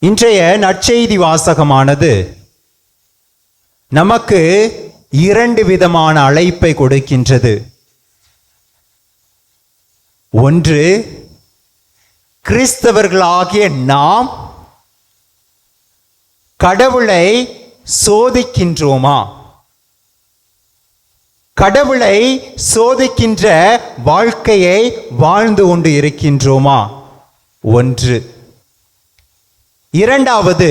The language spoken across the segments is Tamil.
இன்றைய நற்செய்தி வாசகமானது நமக்கு இரண்டு விதமான அழைப்பை கொடுக்கின்றது. ஒன்று கிறிஸ்தவர்களாகிய நாம் கடவுளை சோதிக்கின்றோமா? கடவுளை சோதிக்கின்ற வாழ்க்கையை வாழ்ந்து கொண்டு இருக்கின்றோமா? ஒன்று இரண்டாவது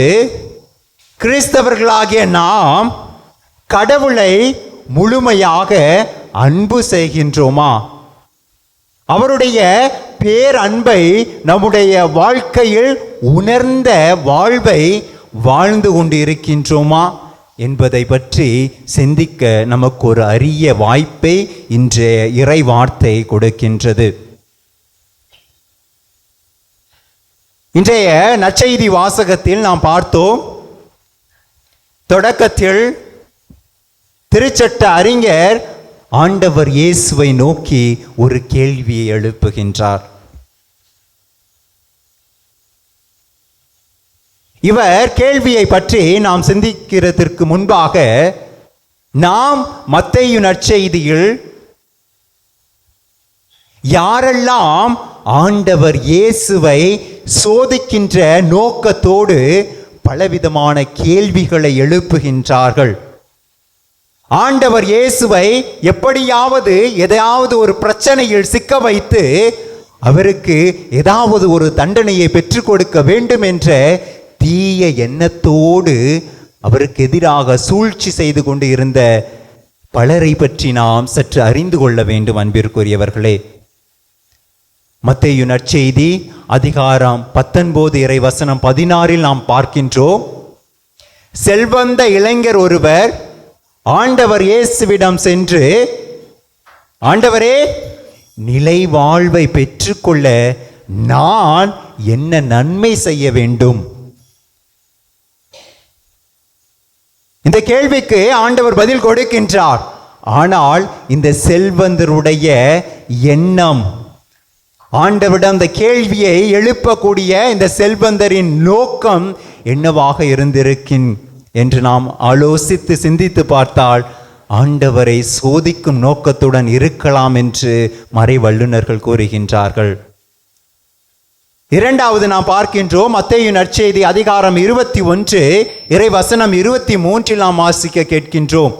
கிறிஸ்தவர்களாகிய நாம் கடவுளை முழுமையாக அன்பு செய்கின்றோமா? அவருடைய பேரன்பை நம்முடைய வாழ்க்கையில் உணர்ந்த வாழ்வை வாழ்ந்து கொண்டு இருக்கின்றோமா என்பதை பற்றி சிந்திக்க நமக்கு ஒரு அரிய வாய்ப்பை இன்றைய இறை வார்த்தை கொடுக்கின்றது. இன்றைய நற்செய்தி வாசகத்தில் நாம் பார்த்தோம் தொடக்கத்தில் திருச்சட்ட அறிஞர் ஆண்டவர் இயேசுவை நோக்கி ஒரு கேள்வியை எழுப்புகின்றார். இவர் கேள்வியை பற்றி நாம் சிந்திக்கிறதற்கு முன்பாக நாம் மத்தையு நற்செய்தியில் யாரெல்லாம் ஆண்டவர் இயேசுவை சோதிக்கின்ற நோக்கத்தோடு பலவிதமான கேள்விகளை எழுப்புகின்றார்கள். ஆண்டவர் இயேசுவை எப்படியாவது எதையாவது ஒரு பிரச்சனையில் சிக்க வைத்து அவருக்கு ஏதாவது ஒரு தண்டனையை பெற்றுக் கொடுக்க வேண்டும் என்ற தீய எண்ணத்தோடு அவருக்கு எதிராக சூழ்ச்சி செய்து கொண்டு இருந்த பலரை பற்றி நாம் சற்று அறிந்து கொள்ள வேண்டும் அன்பிற்குரியவர்களே. மத்தேயு நற்செய்தி அதிகாரம் பத்தொன்பது இறை வசனம் பதினாறில் நாம் பார்க்கின்றோம். செல்வந்த இளைஞர் ஒருவர் ஆண்டவர் இயேசுவிடம் சென்று ஆண்டவரே நிலை வாழ்வை பெற்றுக்கொள்ள நான் என்ன நன்மை செய்ய வேண்டும்? இந்த கேள்விக்கு ஆண்டவர் பதில் கொடுக்கின்றார். ஆனால் இந்த செல்வந்தருடைய எண்ணம் ஆண்டவிடம் இந்த கேள்வியை எழுப்பக்கூடிய இந்த செல்வந்தரின் நோக்கம் என்னவாக இருந்திருக்கின் என்று நாம் ஆலோசித்து சிந்தித்து பார்த்தால் ஆண்டவரை சோதிக்கும் நோக்கத்துடன் இருக்கலாம் என்று மறை வல்லுநர்கள் கூறுகின்றார்கள். இரண்டாவது நாம் பார்க்கின்றோம் மத்தேயு நற்செய்தி அதிகாரம் இருபத்தி ஒன்று இறைவசனம் இருபத்தி மூன்றில் நாம் வாசிக்க கேட்கின்றோம்.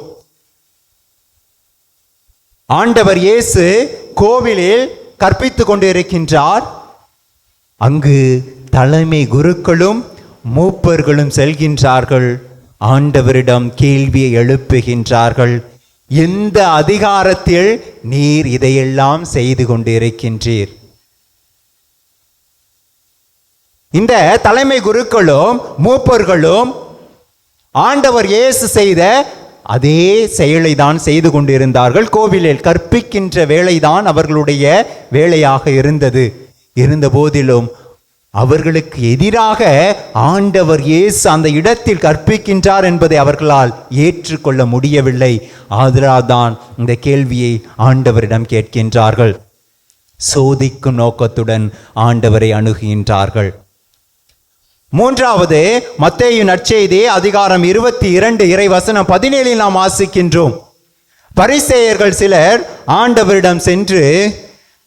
ஆண்டவர் இயேசு கோவிலில் கற்பித்து கொண்டிருக்கின்றார் அங்கு தலைமை குருக்களும் மூப்பர்களும் செல்கின்றார்கள். ஆண்டவரிடம் கேள்வியை எழுப்புகின்றார்கள். எந்த அதிகாரத்தில் நீர் இதையெல்லாம் செய்து கொண்டிருக்கின்றீர்? இந்த தலைமை குருக்களும் மூப்பர்களும் ஆண்டவர் இயேசு செய்த அதே செயலை தான் செய்து கொண்டிருந்தார்கள். கோவிலில் கற்பிக்கின்ற வேலைதான் அவர்களுடைய வேலையாக இருந்தது. இருந்த போதிலும் அவர்களுக்கு எதிராக ஆண்டவர் இயேசு அந்த இடத்தில் கற்பிக்கின்றார் என்பதை அவர்களால் ஏற்றுக்கொள்ள முடியவில்லை. ஆதலால்தான் இந்த கேள்வியை ஆண்டவரிடம் கேட்கின்றார்கள். சோதிக்கும் நோக்கத்துடன் ஆண்டவரை அணுகுகின்றார்கள். மூன்றாவது மத்தேயு நற்செய்தி அதிகாரம் இருபத்தி இரண்டு இறைவசனம் பதினேழில் நாம் வாசிக்கின்றோம். பரிசேயர்கள் சிலர் ஆண்டவரிடம் சென்று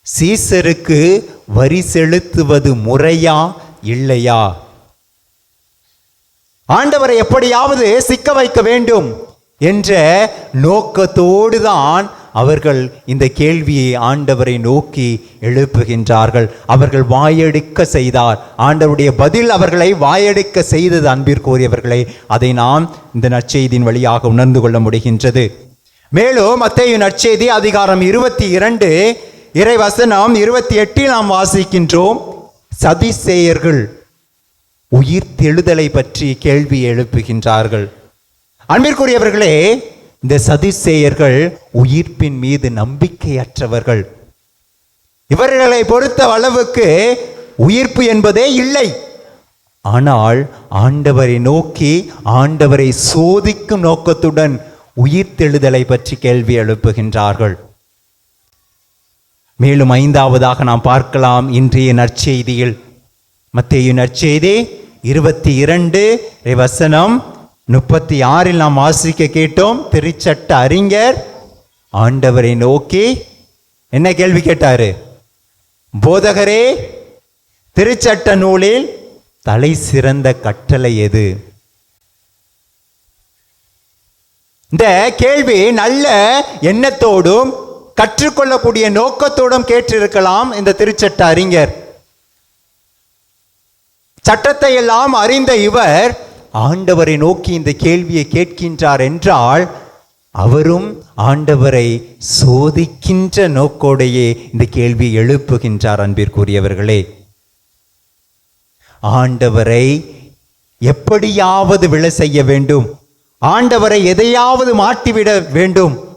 சீசருக்கு வரி செலுத்துவது முறையா இல்லையா? ஆண்டவரை எப்படியாவது சிக்க வைக்க வேண்டும் என்ற நோக்கத்தோடு தான் அவர்கள் இந்த கேள்வியை ஆண்டவரை நோக்கி எழுப்புகின்றார்கள். அவர்கள் வாயெடுக்க செய்தார். ஆண்டவருடைய பதில் அவர்களை வாயெடுக்க செய்தது அன்பிற்குரியவர்களை அதை நாம் இந்த நற்செய்தியின் வழியாக உணர்ந்து கொள்ள முடிகின்றது. மேலும் மத்தேயு நற்செய்தி அதிகாரம் இருபத்தி இரண்டு இறை வசனம் இருபத்தி எட்டில் நாம் வாசிக்கின்றோம். சதிசேயர்கள் உயிர் தெழுதலை பற்றி கேள்வி எழுப்புகின்றார்கள். அன்பிற்குரியவர்களே இந்த சதிசேயர்கள் உயிர்ப்பின் மீது நம்பிக்கையற்றவர்கள். இவர்களை பொறுத்த அளவுக்கு உயிர்ப்பு என்பதே இல்லை. ஆனால் ஆண்டவரை நோக்கி ஆண்டவரை சோதிக்கும் நோக்கத்துடன் உயிர்த்தெழுதலை பற்றி கேள்வி எழுப்புகின்றார்கள். மேலும் ஐந்தாவதாக நாம் பார்க்கலாம் இன்றைய நற்செய்தியில். மத்திய நற்செய்தி இருபத்தி இரண்டு வசனம் முப்பத்தி ஆறில் நாம் வாசிக்க கேட்டோம் திருச்சட்ட அறிஞர் ஆண்டவரை நோக்கி என்ன கேள்வி கேட்டாரு? போதகரே திருச்சட்ட நூலில் தலை சிறந்த கட்டளை எது? இந்த கேள்வி நல்ல எண்ணத்தோடும் கற்றுக்கொள்ளக்கூடிய நோக்கத்தோடும் கேட்டிருக்கலாம் இந்த திருச்சட்ட அறிஞர். சட்டத்தை எல்லாம் அறிந்த இவர் ஆண்டவரை நோக்கி இந்த கேள்வியை கேட்கின்றார் என்றால் அவரும் ஆண்டவரை சோதிக்கின்ற நோக்கோடையே இந்த கேள்வியை எழுப்புகின்றார் அன்பிற்குரியவர்களே. ஆண்டவரை எப்படியாவது விழ செய்ய வேண்டும். ஆண்டவரை எதையாவது மாட்டிவிட வேண்டும்.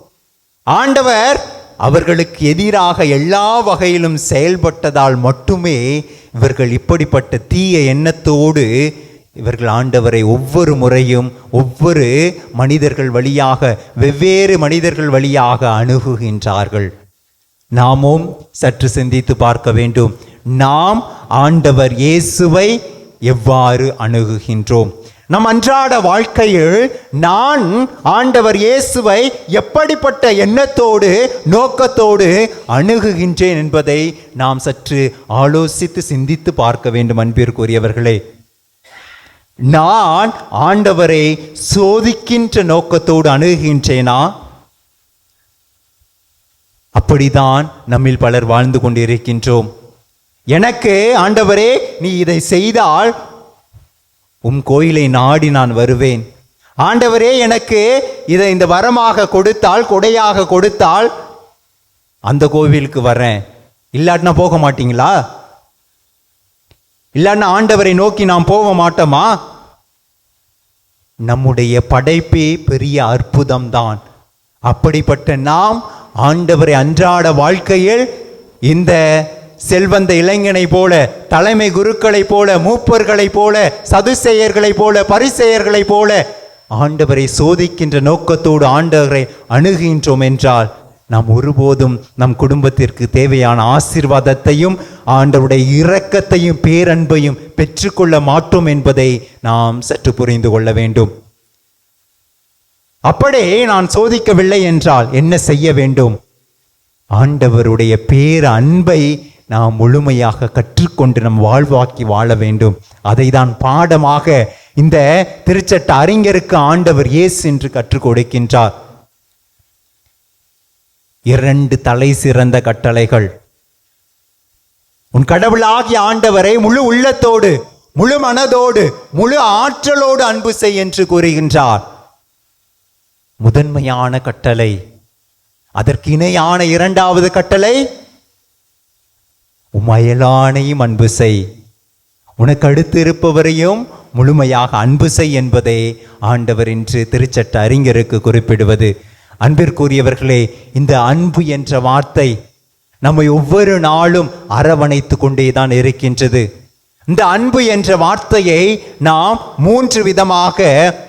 ஆண்டவர் அவர்களுக்கு எதிராக எல்லா வகையிலும் செயல்பட்டதால் மட்டுமே இவர்கள் இப்படிப்பட்ட தீய எண்ணத்தோடு இவர்கள் ஆண்டவரை ஒவ்வொரு முறையும் ஒவ்வொரு மனிதர்கள் வழியாக வெவ்வேறு மனிதர்கள் வழியாக அணுகுகின்றார்கள். நாமும் சற்று சிந்தித்து பார்க்க வேண்டும். நாம் ஆண்டவர் இயேசுவை எவ்வாறு அணுகுகின்றோம்? நம் அன்றாட வாழ்க்கையில் நான் ஆண்டவர் இயேசுவை எப்படிப்பட்ட எண்ணத்தோடு நோக்கத்தோடு அணுகுகின்றேன் என்பதை நாம் சற்று ஆலோசித்து சிந்தித்து பார்க்க வேண்டும் அன்பிற்குரியவர்களே. நான் ஆண்டவரை சோதிக்கின்ற நோக்கத்தோடு அணுகுகின்றேனா? அப்படிதான் நம்மில் பலர் வாழ்ந்து கொண்டிருக்கின்றோம். எனக்கு ஆண்டவரே நீ இதை செய்தால் உம் கோயிலை நாடி நான் வருவேன். ஆண்டவரே எனக்கு இதை இந்த வரமாக கொடுத்தால் கொடையாக கொடுத்தால் அந்த கோவிலுக்கு வரேன். இல்லாட்டினா போக மாட்டீங்களா? இல்லைன்னா ஆண்டவரை நோக்கி நாம் போக மாட்டோமா? நம்முடைய படைப்பே பெரிய அற்புதம்தான். அப்படிப்பட்ட நாம் ஆண்டவரை அன்றாட வாழ்க்கையில் இந்த செல்வந்த இளைஞனை போல தலைமை குருக்களைப் போல மூப்பர்களைப் போல சதுசெயர்களைப் போல பரிசெயர்களைப் போல ஆண்டவரை சோதிக்கின்ற நோக்கத்தோடு ஆண்டவரை அணுகின்றோம் என்றால் நாம் ஒருபோதும் நம் குடும்பத்திற்கு தேவையான ஆசீர்வாதத்தையும் ஆண்டவருடைய இரக்கத்தையும் பேரன்பையும் பெற்றுக்கொள்ள மாட்டோம் என்பதை நாம் சற்று புரிந்து கொள்ள வேண்டும். அப்படியே நான் சோதிக்கவில்லை என்றால் என்ன செய்ய வேண்டும்? ஆண்டவருடைய பேர அன்பை நாம் முழுமையாக கற்றுக்கொண்டு நம் வாழ்வாக்கி வாழ வேண்டும். அதை தான் பாடமாக இந்த திருச்சட்ட அறிஞருக்கு ஆண்டவர் இயேசு என்று கற்றுக் கொடுக்கின்றார். இரண்டு தலை சிறந்த கட்டளைகள். உன் கடவுளாகிய ஆண்டவரை முழு உள்ளத்தோடு முழு மனதோடு முழு ஆற்றலோடு அன்பு செய் என்று கூறுகின்றார். முதன்மையான கட்டளை. அதற்கு இணையான இரண்டாவது கட்டளை உமையலானையும் அன்பு செய். உனக்கு அடுத்து இருப்பவரையும் முழுமையாக அன்பு செய் என்பதே ஆண்டவர் என்று திருச்சட்ட அறிஞருக்கு குறிப்பிடுவது. அன்பிற்குரியவர்களே இந்த அன்பு என்ற வார்த்தை நம்மை ஒவ்வொரு நாளும் அரவணைத்து கொண்டேதான் இருக்கின்றது. இந்த அன்பு என்ற வார்த்தையை நாம் மூன்று விதமாக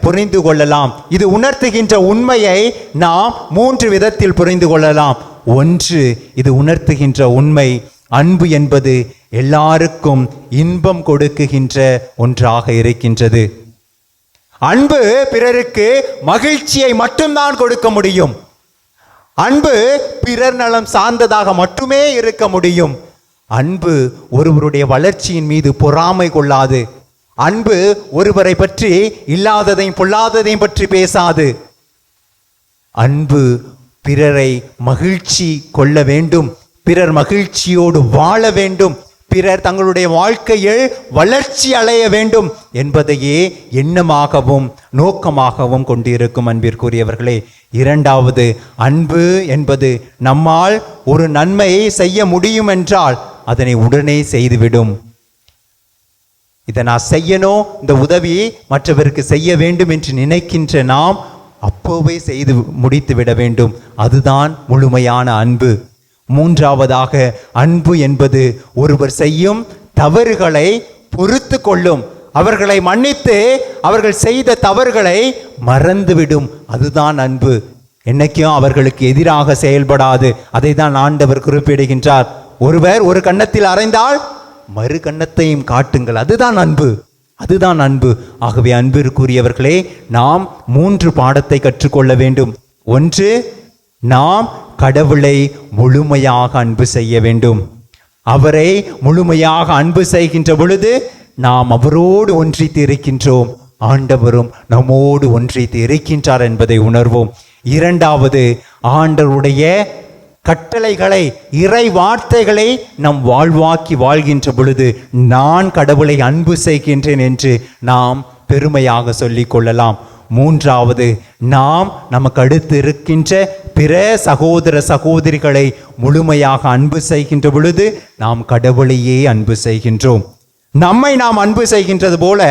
புரிந்து கொள்ளலாம். இது உணர்த்துகின்ற உண்மையை நாம் மூன்று விதத்தில் புரிந்து கொள்ளலாம். ஒன்று இது உணர்த்துகின்ற உண்மை. அன்பு என்பது எல்லாருக்கும் இன்பம் கொடுக்குகின்ற ஒன்றாக இருக்கின்றது. அன்பு பிறருக்கு மகிழ்ச்சியை மட்டும்தான் கொடுக்க முடியும். அன்பு பிறர் நலம் சார்ந்ததாக மட்டுமே இருக்க முடியும். அன்பு ஒருவருடைய வளர்ச்சியின் மீது பொறாமை கொள்ளாது. அன்பு ஒருவரை பற்றி இல்லாததையும் பொல்லாததையும் பற்றி பேசாது. அன்பு பிறரை மகிழ்ச்சி கொள்ள வேண்டும். பிறர் மகிழ்ச்சியோடு வாழ வேண்டும். பிறர் தங்களுடைய வாழ்க்கையில் வளர்ச்சி அடைய வேண்டும் என்பதையே எண்ணமாகவும் நோக்கமாகவும் கொண்டிருக்கும் அன்பிற்குரியவர்களே. இரண்டாவது அன்பு என்பது நம்மால் ஒரு நன்மையை செய்ய முடியும் என்றால் அதனை உடனே செய்துவிடும். இதை நான் செய்யணும் இந்த உதவியை மற்றவருக்கு செய்ய வேண்டும் என்று நினைக்கின்ற நாம் அப்போவே செய்து முடித்து விட வேண்டும். அதுதான் முழுமையான அன்பு. மூன்றாவதாக அன்பு என்பது ஒருவர் செய்யும் தவறுகளை பொறுத்து கொள்ளும் அவர்களை மன்னித்து அவர்கள் செய்த தவறுகளை மறந்துவிடும். அதுதான் அன்பு. என்னைக்கும் அவர்களுக்கு எதிராக செயல்படாது. அதை தான் ஆண்டவர் குறிப்பிடுகின்றார். ஒருவர் ஒரு கன்னத்தில் அறைந்தால் மறு கன்னத்தையும் காட்டுங்கள். அதுதான் அன்பு. அதுதான் அன்பு. ஆகவே அன்பிற்குரியவர்களே நாம் மூன்று பாடத்தை கற்றுக்கொள்ள வேண்டும். ஒன்று நாம் கடவுளை முழுமையாக அன்பு செய்ய வேண்டும். அவரை முழுமையாக அன்பு செய்கின்ற பொழுது நாம் அவரோடு ஒன்றித்து இருக்கின்றோம். ஆண்டவரும் நம்மோடு ஒன்றித்து இருக்கின்றார் என்பதை உணர்வோம். இரண்டாவது ஆண்டவருடைய கட்டளைகளை இறை வார்த்தைகளை நம் வாழ்வாக்கி வாழ்கின்ற பொழுது நான் கடவுளை அன்பு செய்கின்றேன் என்று நாம் பெருமையாக சொல்லிக் கொள்ளலாம். மூன்றாவது நாம் நமக்கு அடுத்து இருக்கின்ற பிற சகோதர சகோதரிகளை முழுமையாக அன்பு செய்கின்ற பொழுது நாம் கடவுளையே அன்பு செய்கின்றோம். நம்மை நாம் அன்பு செய்கின்றது போல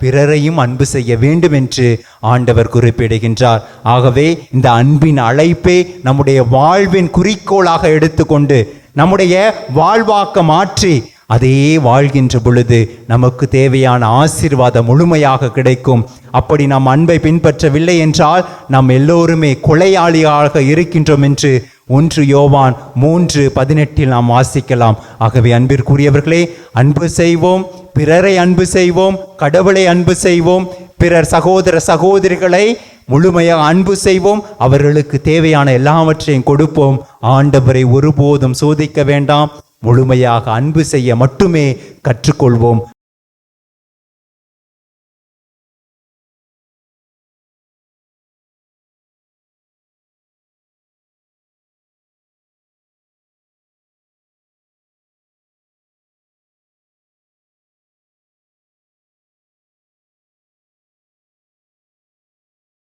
பிறரையும் அன்பு செய்ய வேண்டும் என்று ஆண்டவர் குறிப்பிடுகின்றார். ஆகவே இந்த அன்பின் அழைப்பே நம்முடைய வாழ்வின் குறிக்கோளாக எடுத்துக்கொண்டு நம்முடைய வாழ்வாக்க மாற்றி அதே வாழ்கின்ற பொழுது நமக்கு தேவையான ஆசீர்வாதம் முழுமையாக கிடைக்கும். அப்படி நாம் அன்பை பின்பற்றவில்லை என்றால் நாம் எல்லோருமே கொலையாளியாக இருக்கின்றோம் என்று ஒன்று யோவான் மூன்று பதினெட்டில் நாம் வாசிக்கலாம். ஆகவே அன்பிற்குரியவர்களே அன்பு செய்வோம் பிறரை அன்பு செய்வோம் கடவுளை அன்பு செய்வோம் பிறர் சகோதர சகோதரிகளை முழுமையாக அன்பு செய்வோம் அவர்களுக்கு தேவையான எல்லாவற்றையும் கொடுப்போம். ஆண்டவரை ஒருபோதும் சோதிக்க வேண்டாம். முழுமையாக அன்பு செய்ய மட்டுமே கற்றுக்கொள்வோம்.